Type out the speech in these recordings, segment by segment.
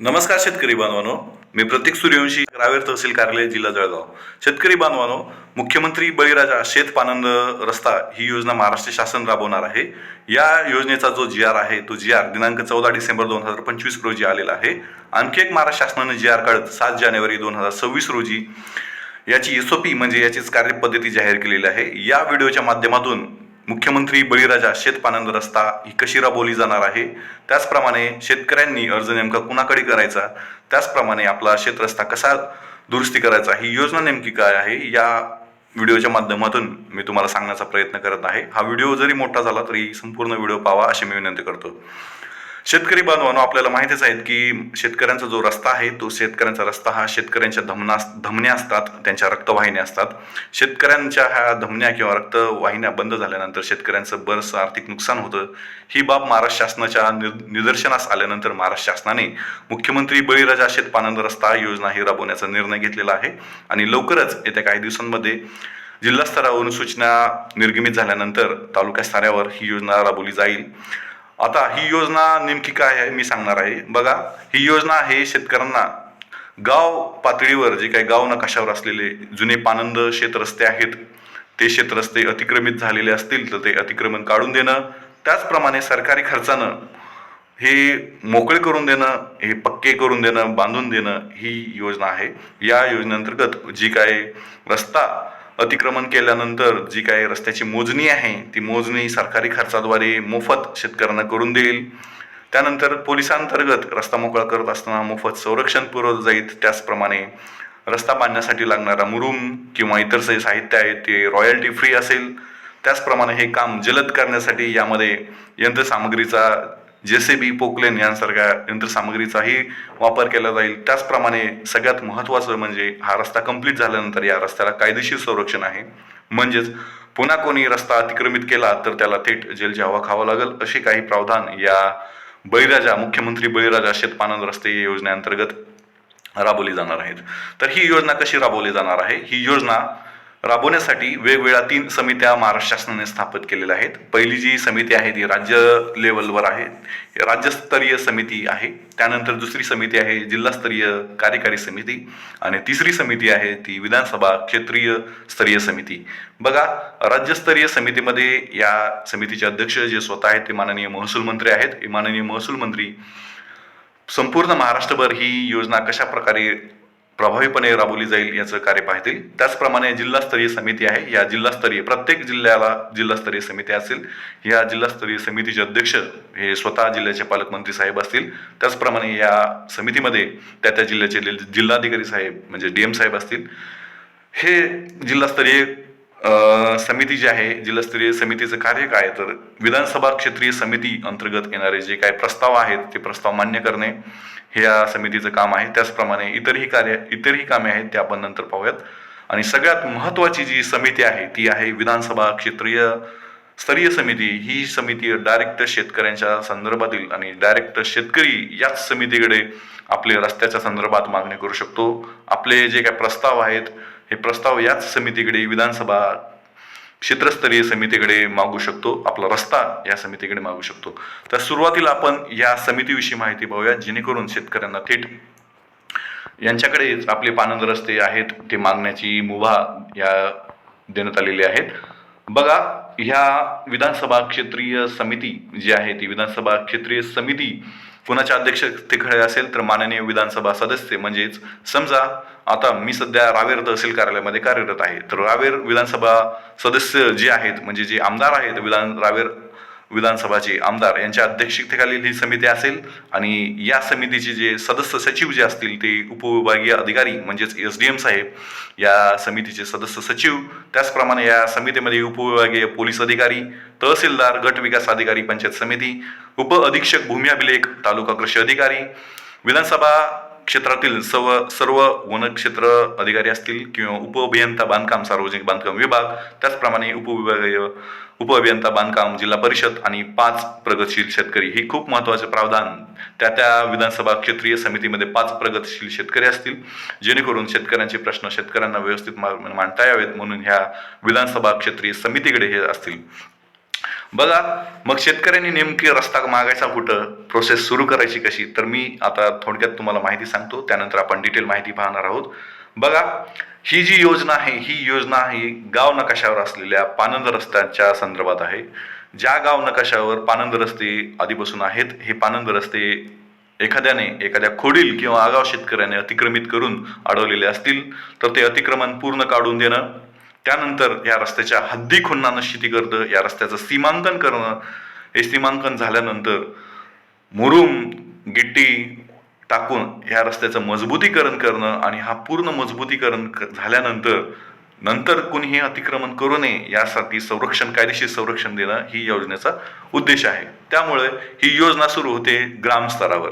नमस्कार शेतकरी बांधवानो. मी प्रतीक सूर्यवंशी रावेर तहसील कार्यालय जिल्हा जळगाव. शेतकरी बांधवानो मुख्यमंत्री बळीराजा शेत पानंद रस्ता ही योजना महाराष्ट्र शासन राबवणार आहे. या योजनेचा जो जी आर आहे तो जी आर दिनांक चौदा डिसेंबर दोन हजार पंचवीस रोजी आलेला आहे. आणखी एक महाराष्ट्र शासनाने जी आर काढत सात जानेवारी दोन हजार सव्वीस रोजी याची एस ओ पी म्हणजे याचीच कार्यपद्धती जाहीर केलेली आहे. या व्हिडिओच्या माध्यमातून मुख्यमंत्री बळीराजा शेतपानंद रस्ता ही कशी राबवली जाणार आहे? त्याचप्रमाणे शेतकऱ्यांनी अर्ज नेमका कुणाकडे करायचा? त्याचप्रमाणे आपला शेतरस्ता कसा दुरुस्ती करायचा? ही योजना नेमकी काय आहे? या व्हिडिओच्या माध्यमातून मी तुम्हाला सांगण्याचा प्रयत्न करत आहे. हा व्हिडिओ जरी मोठा झाला तरी संपूर्ण व्हिडिओ पावा अशी मी विनंती करतो. शेतकरी बांधवांनो आपल्याला माहितीच आहेत की शेतकऱ्यांचा जो रस्ता आहे तो शेतकऱ्यांचा रस्ता हा शेतकऱ्यांच्या धमना धमन्या असतात त्यांच्या रक्तवाहिन्या असतात. शेतकऱ्यांच्या ह्या धमन्या किंवा रक्तवाहिन्या बंद झाल्यानंतर शेतकऱ्यांचं बरंचसं आर्थिक नुकसान होतं. ही बाब महाराष्ट्र शासनाच्या निदर्शनास आल्यानंतर महाराष्ट्र शासनाने मुख्यमंत्री बळीराजा शेतपानंद रस्ता योजना ही राबवण्याचा निर्णय घेतलेला आहे. आणि लवकरच येत्या काही दिवसांमध्ये जिल्हा स्तरावरून सूचना निर्गमित झाल्यानंतर तालुका स्तरावर ही योजना राबवली जाईल. आता ही योजना नेमकी काय आहे मी सांगणार आहे. बघा ही योजना आहे शेतकऱ्यांना गाव पातळीवर जे काही गाव नकाशावर असलेले जुने पानंद शेतरस्ते आहेत ते शेतरस्ते अतिक्रमित झालेले असतील तर ते अतिक्रमण काढून देणं त्याचप्रमाणे सरकारी खर्चानं हे मोकळे करून देणं हे पक्के करून देणं बांधून देणं ही योजना आहे. या योजनेअंतर्गत जी काय रस्ता अतिक्रमण केल्यानंतर जी काय रस्त्याची मोजणी आहे ती मोजणी सरकारी खर्चाद्वारे मोफत शेतकऱ्यांना करून देईल. त्यानंतर पोलिसांतर्गत रस्ता मोकळा करत असताना मोफत संरक्षण पुरवलं जाईल. त्याचप्रमाणे रस्ता बांधण्यासाठी लागणारा मुरुम किंवा इतर जे साहित्य आहे ते रॉयल्टी फ्री असेल. त्याचप्रमाणे हे काम जलद करण्यासाठी यामध्ये यंत्रसामग्रीचा जे सी बी पोकलेन यांसारख्या यंत्रसामग्रीचाही वापर केला जाईल. त्याचप्रमाणे सगळ्यात महत्त्वाचं म्हणजे हा रस्ता कंप्लीट झाल्यानंतर या रस्त्याला कायदेशीर संरक्षण आहे. म्हणजेच पुन्हा कोणी रस्ता अतिक्रमित केला तर त्याला थेट जेलची हवा खावा लागेल असे काही प्रावधान या बळीराजा मुख्यमंत्री बळीराजा शेतपानंद रस्ते योजनेअंतर्गत राबवली जाणार आहेत. तर ही योजना कशी राबवली जाणार आहे? ही योजना राबवण्यासाठी वेगवेगळ्या तीन समित्या महाराष्ट्र शासनाने स्थापित केलेल्या आहेत. पहिली जी समिती आहे ती राज्य लेवलवर आहे. राज्यस्तरीय समिती आहे. त्यानंतर दुसरी समिती आहे जिल्हास्तरीय कार्यकारी समिती. आणि तिसरी समिती आहे ती विधानसभा क्षेत्रीय स्तरीय समिती. बघा राज्यस्तरीय समितीमध्ये या समितीचे अध्यक्ष जे स्वतः आहेत ते माननीय महसूल मंत्री आहेत. हे माननीय महसूल मंत्री संपूर्ण महाराष्ट्रभर ही योजना कशा प्रकारे प्रभावीपणे राबवली जाईल याचं कार्य पाहतील. त्याचप्रमाणे जिल्हास्तरीय समिती आहे. या जिल्हास्तरीय प्रत्येक जिल्ह्याला जिल्हास्तरीय समिती असेल. या जिल्हास्तरीय समितीचे अध्यक्ष हे स्वतः जिल्ह्याचे पालकमंत्री साहेब असतील. त्याचप्रमाणे या समितीमध्ये त्या त्या जिल्ह्याचे जिल्हाधिकारी साहेब म्हणजे डी एम साहेब असतील. हे जिल्हास्तरीय समिती जी आहे जिल्हास्तरीय समितीचं कार्य काय तर विधानसभा क्षेत्रीय समिती अंतर्गत येणारे जे काही प्रस्ताव आहेत ते प्रस्ताव मान्य करणे हे या समितीचं काम आहे. त्याचप्रमाणे इतरही कार्य इतरही कामे आहेत ते आपण नंतर पाहूयात. आणि सगळ्यात महत्त्वाची जी समिती आहे ती आहे विधानसभा क्षेत्रीय स्तरीय समिती. ही समिती डायरेक्ट शेतकऱ्यांच्या संदर्भातील आणि डायरेक्ट शेतकरी याच समितीकडे आपले रस्त्याच्या संदर्भात मागणी करू शकतो. आपले जे काही प्रस्ताव आहेत हे प्रस्ताव याच समितीकडे विधानसभा क्षेत्रस्तरीय समितीकडे मागू शकतो. आपला रस्ता या समितीकडे मागू शकतो. तर सुरुवातीला आपण या समितीविषयी माहिती पाहूया जेणेकरून शेतकऱ्यांना थेट यांच्याकडे आपले पानंद रस्ते आहेत ते मागण्याची मुभा या देण्यात आलेली आहेत. बघा ह्या विधानसभा क्षेत्रीय समिती जी आहे ती विधानसभा क्षेत्रीय समिती कुणाच्या अध्यक्षतेकडे असेल तर माननीय विधानसभा सदस्य. म्हणजेच समजा आता मी सध्या रावेर तहसील कार्यालयामध्ये कार्यरत आहे. तर रावेर विधानसभा सदस्य जे आहेत म्हणजे जे आमदार आहेत विधान रावेर विधानसभाचे आमदार यांच्या अध्यक्षतेखालील ही समिती असेल आणि या समितीचे जे सदस्य सचिव जे असतील ते उपविभागीय अधिकारी म्हणजेच एस डी एम साहेब या समितीचे सदस्य सचिव त्याचप्रमाणे या समितीमध्ये उपविभागीय पोलीस अधिकारी तहसीलदार गट विकास अधिकारी पंचायत समिती उप अधीक्षक भूमी अभिलेख तालुका कृषी अधिकारी विधानसभा क्षेत्रातील सर्व सर्व वनक्षेत्र अधिकारी असतील किंवा उपअभियंता बांधकाम सार्वजनिक बांधकाम विभाग त्याचप्रमाणे उपविभागीय उपअभियंता बांधकाम जिल्हा परिषद आणि पाच प्रगतशील शेतकरी ही खूप महत्त्वाचे प्रावधान. त्या त्या विधानसभा क्षेत्रीय समितीमध्ये पाच प्रगतशील शेतकरी असतील जेणेकरून शेतकऱ्यांचे प्रश्न शेतकऱ्यांना व्यवस्थित मा- मांडता यावेत म्हणून ह्या विधानसभा क्षेत्रीय समितीकडे हे असतील. बघा मग शेतकऱ्यांनी नेमकी रस्ता मागायचा कुठं प्रोसेस सुरू करायची कशी? तर मी आता थोडक्यात तुम्हाला माहिती सांगतो त्यानंतर आपण डिटेल माहिती पाहणार आहोत. बघा ही जी योजना आहे ही योजना ही गाव नकाशावर असलेल्या पानंद रस्त्याच्या संदर्भात आहे. ज्या गाव नकाशावर पानंद रस्ते आधीपासून आहेत हे पानंद रस्ते एखाद्याने एखाद्या खोडील किंवा आगाव शेतकऱ्याने अतिक्रमित करून अडवलेले असतील तर ते अतिक्रमण पूर्ण काढून देणं त्यानंतर या रस्त्याच्या हद्दी खुन्ना शेती करणं या रस्त्याचं सीमांकन करणं हे सीमांकन झाल्यानंतर मुरुम गिट्टी टाकून ह्या रस्त्याचं मजबूतीकरण करणं आणि हा पूर्ण मजबूतीकरण झाल्यानंतर नंतर कुणीही अतिक्रमण करू नये यासाठी संरक्षण कायदेशीर संरक्षण देणं ही योजनेचा उद्देश आहे. त्यामुळे ही योजना सुरू होते ग्रामस्तरावर.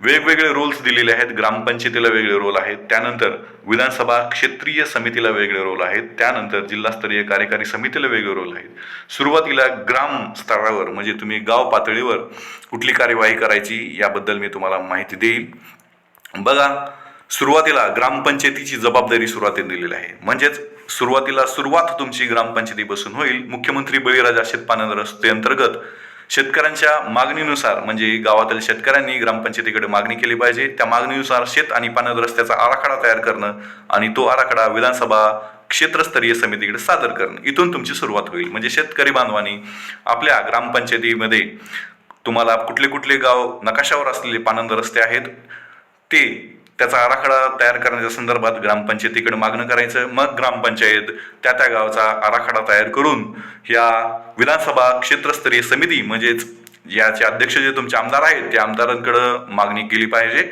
वेगवेगळे रोल्स दिलेले आहेत. ग्रामपंचायतीला वेगळे रोल आहेत. त्यानंतर विधानसभा क्षेत्रीय समितीला वेगळे रोल आहेत. त्यानंतर जिल्हास्तरीय कार्यकारी समितीला वेगळे रोल आहेत. सुरुवातीला ग्राम स्तरावर म्हणजे तुम्ही गाव पातळीवर कुठली कार्यवाही करायची याबद्दल मी तुम्हाला माहिती देईल. बघा सुरुवातीला ग्रामपंचायतीची जबाबदारी सुरुवातीला दिलेली आहे. म्हणजेच सुरुवातीला सुरुवात तुमची ग्रामपंचायतीपासून होईल. मुख्यमंत्री बळीराजा शेतपानंद रस्ते अंतर्गत शेतकऱ्यांच्या मागणीनुसार म्हणजे गावातील शेतकऱ्यांनी ग्रामपंचायतीकडे मागणी केली पाहिजे. त्या मागणीनुसार शेत आणि पानद रस्त्याचा आराखडा तयार करणं आणि तो आराखडा विधानसभा क्षेत्रस्तरीय समितीकडे सादर करणं. इथून तुमची सुरुवात होईल. म्हणजे शेतकरी बांधवांनी आपल्या ग्रामपंचायतीमध्ये तुम्हाला कुठले कुठले गाव नकाशावर असलेले पानंद रस्ते आहेत ते त्याचा आराखडा तयार करण्याच्या संदर्भात ग्रामपंचायतीकडे मागणं करायचं मग ग्रामपंचायत त्या त्या गावाचा आराखडा तयार करून या विधानसभा क्षेत्रस्तरीय समिती म्हणजेच याचे अध्यक्ष जे तुमचे आमदार आहेत त्या आमदारांकडं मागणी केली पाहिजे.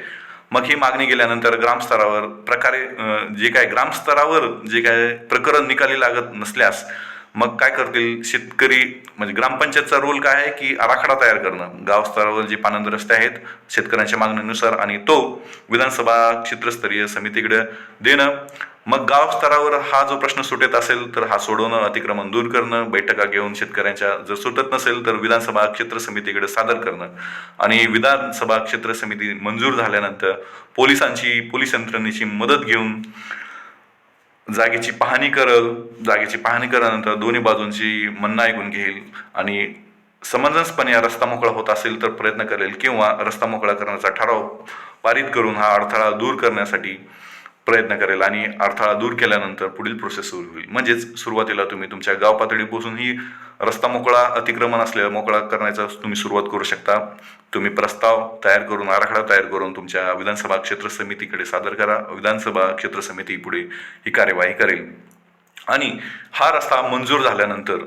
मग ही मागणी केल्यानंतर ग्रामस्तरावर प्रकारे जे काय ग्रामस्तरावर जे काय प्रकरण निकाली लागत नसल्यास मग काय करतील? शेतकरी म्हणजे ग्रामपंचायतचा रोल काय आहे? की आराखडा तयार करणं. गावस्तरावर जे पानंद रस्ते आहेत शेतकऱ्यांच्या मागणीनुसार आणि तो विधानसभा क्षेत्रस्तरीय समितीकडे देणं. मग गाव स्तरावर हा जो प्रश्न सुटत असेल तर हा सोडवणं अतिक्रमण दूर करणं बैठका घेऊन शेतकऱ्यांच्या जर सुटत नसेल तर विधानसभा क्षेत्र समितीकडे सादर करणं. आणि विधानसभा क्षेत्र समिती मंजूर झाल्यानंतर पोलिसांची पोलीस यंत्रणेची मदत घेऊन जागेची पाहणी करल जागेची पाहणी केल्यानंतर दोन्ही बाजूंची म्हणणं ऐकून घेईल आणि समंजसपणे रस्ता मोकळा होत असेल तर प्रयत्न करेल किंवा रस्ता मोकळा करण्याचा ठराव पारित करून हा अडथळा दूर करण्यासाठी प्रयत्न करेल आणि अडथळा दूर केल्यानंतर पुढील प्रोसेस सुरू होईल. म्हणजेच सुरुवातीला तुम्ही तुमच्या गाव पातळीपासून ही रस्ता मोकळा अतिक्रमण असलेला मोकळा करण्याचा तुम्ही सुरुवात करू शकता. तुम्ही प्रस्ताव तयार करून आराखडा तयार करून तुमच्या विधानसभा क्षेत्र समितीकडे सादर करा. विधानसभा क्षेत्र समिती पुढे ही कार्यवाही करेल. आणि हा रस्ता मंजूर झाल्यानंतर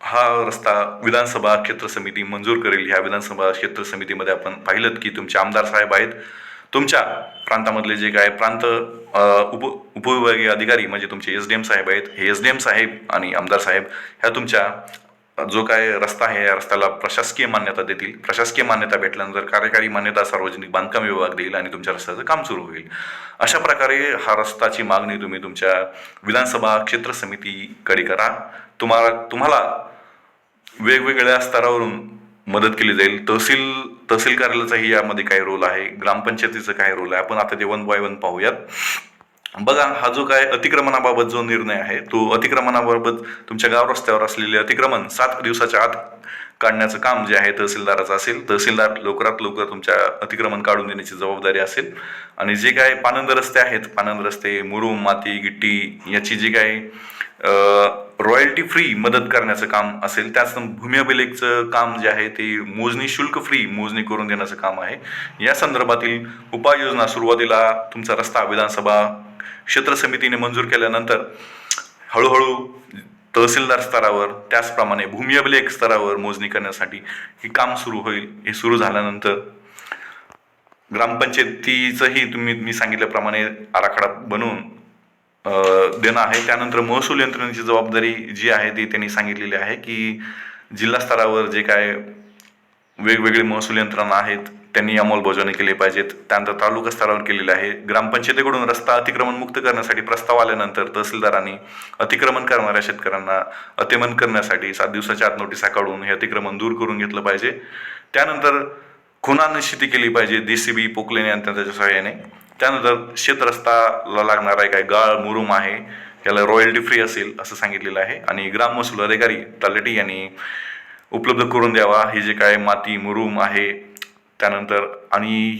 हा रस्ता विधानसभा क्षेत्र समिती मंजूर करेल. ह्या विधानसभा क्षेत्र समितीमध्ये आपण पाहिलं की तुमचे आमदार साहेब आहेत. तुमच्या प्रांतामधले जे काय प्रांत उप उपविभागीय अधिकारी म्हणजे तुमचे एस डी एम साहेब आहेत हे एस डी एम साहेब आणि आमदार साहेब ह्या तुमच्या जो काय रस्ता आहे या रस्त्याला प्रशासकीय मान्यता देतील. प्रशासकीय मान्यता भेटल्यानंतर कार्यकारी मान्यता सार्वजनिक बांधकाम विभाग देईल आणि तुमच्या रस्त्याचं काम सुरू होईल. अशा प्रकारे हा रस्ताची मागणी तुम्ही तुमच्या विधानसभा क्षेत्र समितीकडे करा. तुम्हाला तुम्हाला वेगवेगळ्या स्तरावरून मदत केली जाईल. तहसील तहसील कार्यालयाचाही यामध्ये काही रोल आहे. ग्रामपंचायतीचं काही रोल आहे. आपण आता ते वन बाय वन पाहूयात. बघा हा जो काय अतिक्रमणाबाबत जो निर्णय आहे तो अतिक्रमणाबाबत तुमच्या गाव रस्त्यावर असलेले अतिक्रमण सात दिवसाच्या आत काढण्याचं काम जे आहे तहसीलदाराचं असेल तहसीलदार लवकरात लवकर तुमच्या अतिक्रमण काढून देण्याची जबाबदारी असेल. आणि जे काय पानंद रस्ते आहेत पानंद रस्ते मुरुम माती गिट्टी याची जी काय रॉयल्टी फ्री मदत करण्याचं काम असेल त्याच भूमी अभिलेखचं काम जे आहे ते मोजणी शुल्क फ्री मोजणी करून देण्याचं काम आहे. या संदर्भातील उपाययोजना सुरुवातीला तुमचा रस्ता विधानसभा क्षेत्र समितीने मंजूर केल्यानंतर हळूहळू तहसीलदार स्तरावर त्याचप्रमाणे भूमी अभिलेख स्तरावर मोजणी करण्यासाठी हे काम सुरू होईल. हे सुरू झाल्यानंतर ग्रामपंचायतीचंही तुम्ही मी सांगितल्याप्रमाणे आराखडा बनवून देणं आहे. त्यानंतर महसूल यंत्रणेची जबाबदारी जी आहे ती त्यांनी सांगितलेली आहे की जिल्हा स्तरावर जे काय वेगवेगळे महसूल यंत्रणा आहेत त्यांनी अंमलबजावणी केली पाहिजेत. त्यानंतर तालुका स्तरावर केलेले आहे. ग्रामपंचायतीकडून रस्ता अतिक्रमण मुक्त करण्यासाठी प्रस्ताव आल्यानंतर तहसीलदारांनी अतिक्रमण करणाऱ्या शेतकऱ्यांना अतिमन करण्यासाठी सात दिवसाच्या आत नोटिसा काढून हे अतिक्रमण दूर करून घेतलं पाहिजे. त्यानंतर खुना निश्चिती केली पाहिजे. डी सी बी पोकलेने आणि त्याच्या सहाय्याने. त्यानंतर शेतरस्ताला लागणारा काय? गाळ मुरुम आहे. याला रॉयल्टी फ्री असेल असं सांगितलेलं आहे. आणि ग्राम महसूल अधिकारी तलाठी यांनी उपलब्ध करून द्यावा. हे जे काय माती मुरुम आहे त्यानंतर आणि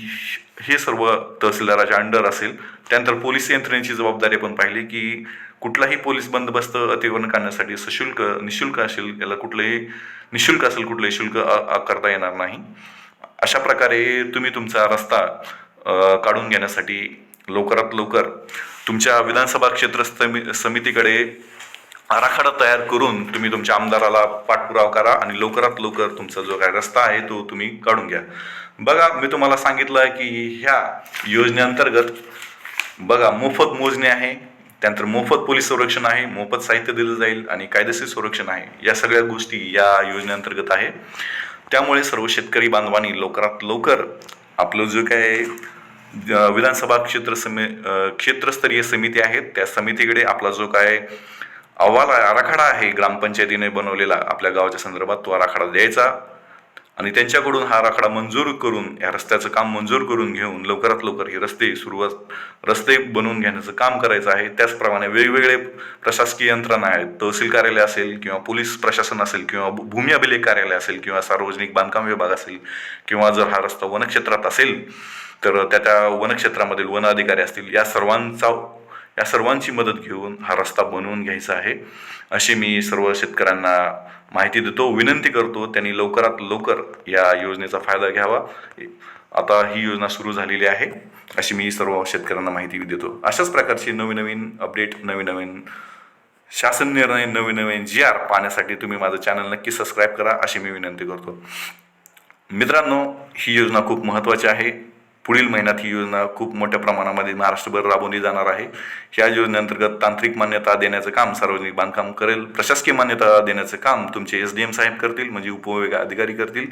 हे सर्व तहसीलदाराच्या अंडर असेल. त्यानंतर पोलीस यंत्रणेची जबाबदारी आपण पाहिली की कुठलाही पोलीस बंदोबस्त अतिक्रमण करण्यासाठी सशुल्क निशुल्क असेल याला कुठलंही निशुल्क असेल कुठलंही शुल्क करता येणार नाही. अशा प्रकारे तुम्ही तुमचा रस्ता काढून घेण्यासाठी लवकरात लवकर तुमच्या विधानसभा क्षेत्र समितीकडे आराखडा तयार करून तुम्ही तुमच्या आमदाराला पाठपुरावा करा आणि लवकरात लवकर तुमचा जो काय रस्ता आहे तो तुम्ही काढून घ्या. बघा मी तुम्हाला सांगितलं आहे की ह्या योजनेअंतर्गत बघा मोफत मोजणी आहे त्यानंतर मोफत पोलीस संरक्षण आहे मोफत साहित्य दिलं जाईल आणि कायदेशीर संरक्षण आहे. या सगळ्या गोष्टी या योजनेअंतर्गत आहे. त्यामुळे सर्व शेतकरी बांधवांनी लवकरात लवकर आपलं जो काय विधानसभा क्षेत्र समी क्षेत्रस्तरीय समिती आहेत त्या समितीकडे आपला जो काय अहवाल आहे, आराखडा आहे ग्रामपंचायतीने बनवलेला आपल्या गावाच्या संदर्भात तो आराखडा द्यायचा. आणि त्यांच्याकडून हा आराखडा मंजूर करून या रस्त्याचं काम मंजूर करून घेऊन लवकरात लवकर हे रस्ते सुरुवात रस्ते बनवून घेण्याचं काम करायचं आहे. त्याचप्रमाणे वेगवेगळे प्रशासकीय यंत्रणा आहेत. तहसील कार्यालय असेल किंवा पोलीस प्रशासन असेल किंवा भूमी अभिलेख कार्यालय असेल किंवा सार्वजनिक बांधकाम विभाग असेल किंवा जर हा रस्ता वनक्षेत्रात असेल तर त्या त्या वनक्षेत्रामधील वन अधिकारी असतील या सर्वांचा या सर्वांची मदत घेऊन हा रस्ता बनवून घ्यायचा आहे. अशी मी सर्व शेतकऱ्यांना माहिती देतो विनंती करतो त्यांनी लवकरात लवकर या योजनेचा फायदा घ्यावा. आता ही योजना सुरू झालेली आहे अशी मी सर्व शेतकऱ्यांना माहिती देतो. अशाच प्रकारची नवीन नवीन अपडेट नवीन नवीन शासन निर्णय नवीन नवीन जी आर पाहण्यासाठी तुम्ही माझं चॅनल नक्की सबस्क्राईब करा अशी मी विनंती करतो. मित्रांनो ही योजना खूप महत्त्वाची आहे. पुढील महिन्यात ही योजना खूप मोठ्या प्रमाणामध्ये महाराष्ट्रभर राबवली जाणार आहे. या योजनेअंतर्गत तांत्रिक मान्यता देण्याचं काम सार्वजनिक बांधकाम करेल. प्रशासकीय मान्यता देण्याचं काम तुमचे एस डी एम साहेब करतील म्हणजे उपविभाग अधिकारी करतील.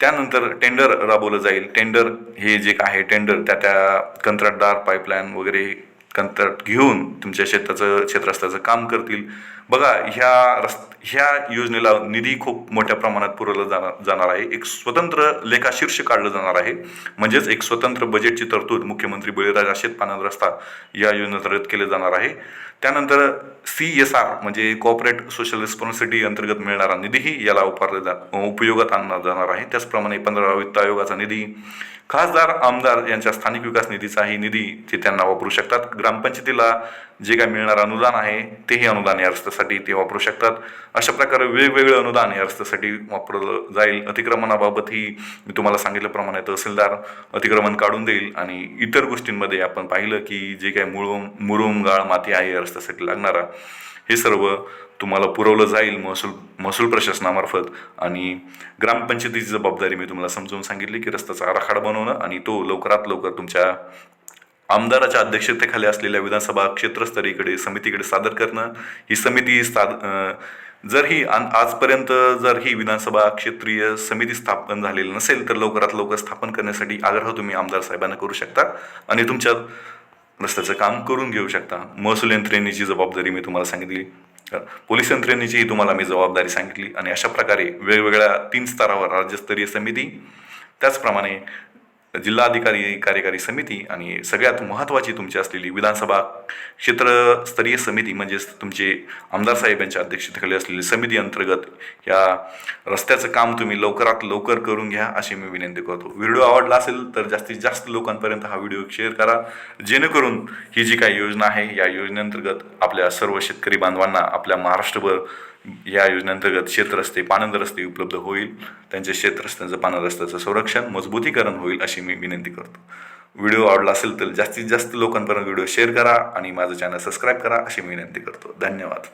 त्यानंतर टेंडर राबवलं जाईल. टेंडर हे जे काय आहे टेंडर त्या त्या कंत्राटदार पाईपलाईन वगैरे कंत्राट घेऊन तुमच्या शेताचं क्षेत्रस्ताचं काम करतील. बघा ह्या रस् ह्या योजनेला निधी खूप मोठ्या प्रमाणात पुरवला जाणार जाणार आहे. एक स्वतंत्र लेखाशीर्ष काढलं जाणार आहे. म्हणजेच एक स्वतंत्र बजेटची तरतूद मुख्यमंत्री बळीराजा शेतपानंद रस्ता या योजनेअंतर्गत केले जाणार आहे. त्यानंतर सी एस आर म्हणजे कॉर्पोरेट सोशल रिस्पॉन्सिबिलिटी अंतर्गत मिळणारा निधीही याला उपारला जा उपयोगात आणला जाणार आहे. त्याचप्रमाणे पंधरा वित्त आयोगाचा निधी खासदार आमदार यांच्या स्थानिक विकास निधीचाही निधी ते त्यांना वापरू शकतात. ग्रामपंचायतीला जे काय मिळणारं अनुदान आहे तेही अनुदान या रस्त्यासाठी ते वापरू शकतात. अशा प्रकारे वेगवेगळे अनुदान या रस्त्यासाठी वापरलं जाईल. अतिक्रमणाबाबतही मी तुम्हाला सांगितल्याप्रमाणे तहसीलदार अतिक्रमण काढून देईल आणि इतर गोष्टींमध्ये आपण पाहिलं की जे काय मुळ मुरुम गाळ माती आहे या रस्त्यासाठी लागणारा हे सर्व तुम्हाला पुरवलं जाईल महसूल महसूल प्रशासनामार्फत. आणि ग्रामपंचायतीची जबाबदारी मी तुम्हाला समजून सांगितली की रस्त्याचा आराखडा बनवणं आणि तो लवकरात लवकर तुमच्या आमदाराच्या अध्यक्षतेखाली असलेल्या विधानसभा क्षेत्रस्तरीकडे समितीकडे सादर करणं. ही समिती साद जर ही आजपर्यंत जर ही विधानसभा क्षेत्रीय समिती स्थापन झालेली नसेल तर लवकरात लवकर स्थापन करण्यासाठी आग्रह तुम्ही आमदार साहेबांना करू शकता. आणि तुमच्या रस्त्याचं काम करून घेऊ शकता. महसूल यंत्रणेची जबाबदारी मी तुम्हाला सांगितली. पोलीस यंत्रणेचीही तुम्हाला मी जबाबदारी सांगितली. आणि अशा प्रकारे वेगवेगळ्या तीन स्तरावर राज्यस्तरीय समिती त्याचप्रमाणे जिल्हाधिकारी कार्यकारी समिती आणि सगळ्यात महत्त्वाची तुमची असलेली विधानसभा क्षेत्रस्तरीय समिती म्हणजेच तुमचे आमदार साहेब यांच्या अध्यक्षतेखाली असलेली समिती अंतर्गत या रस्त्याचं काम तुम्ही लवकरात लवकर करून घ्या अशी मी विनंती करतो. व्हिडिओ आवडला असेल तर जास्तीत जास्त लोकांपर्यंत हा व्हिडिओ शेअर करा. जेणेकरून ही जी काही योजना आहे या योजनेअंतर्गत आपल्या सर्व शेतकरी बांधवांना आपल्या महाराष्ट्रभर या योजनेअंतर्गत शेतरस्ते पाणंद रस्ते उपलब्ध होईल. त्यांच्या शेतरस्त्यांचं पाणंद रस्त्याचं संरक्षण मजबूतीकरण होईल अशी मी विनंती करतो. व्हिडिओ आवडला असेल तर जास्तीत जास्त लोकांपर्यंत व्हिडिओ शेअर करा आणि माझं चॅनल सबस्क्राईब करा अशी मी विनंती करतो. धन्यवाद.